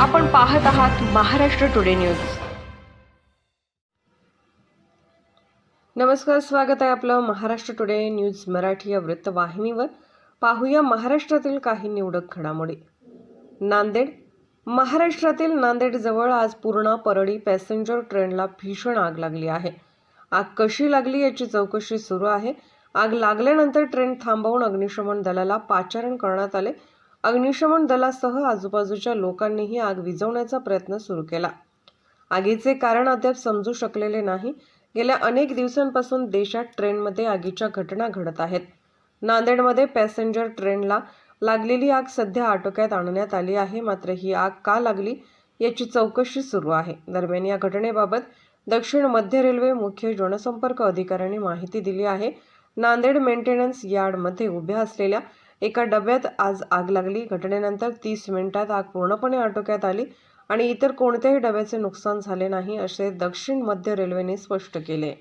आपण पाहत आहात महाराष्ट्र टुडे न्यूज. नमस्कार स्वागत आहे आपलं महाराष्ट्र टुडे न्यूज मराठी या वृत्तवाहिनीवर. पाहूया महाराष्ट्रातील काही निवडक घडामोडी. नांदेड महाराष्ट्रातील नांदेडजवळ आज पूर्णा परळी पॅसेंजर ट्रेनला भीषण आग लागली आहे. आग कशी लागली याची चौकशी सुरू आहे. आग लागल्यानंतर ट्रेन थांबवून अग्निशमन दलाला पाचारण करण्यात आले. अग्निशमन दलासह आजूबाजूच्या लोकांनीही आग विझवण्याचा प्रयत्न सुरू केला. आगीचे कारण अद्याप समजू शकलेले नाही. गेल्या अनेक दिवसांपासून देशात ट्रेनमध्ये आगीच्या घटना घडत आहेत. नांदेडमध्ये पॅसेंजर ट्रेनला लागलेली आग सध्या आटोक्यात आणण्यात आली आहे. मात्र ही आग का लागली याची चौकशी सुरू आहे. दरम्यान या घटनेबाबत दक्षिण मध्य रेल्वे मुख्य जनसंपर्क अधिकाऱ्यांनी माहिती दिली आहे. नांदेड मेंटेनन्स यार्डमध्ये उभ्या असलेल्या एका डब्यात आज आग लागली. घटनेनंतर तीस मिनिटात आग पूर्णपणे आटोक्यात आली आणि इतर कोणत्याही डब्याचे नुकसान झाले नाही असे दक्षिण मध्य रेल्वेने स्पष्ट केले.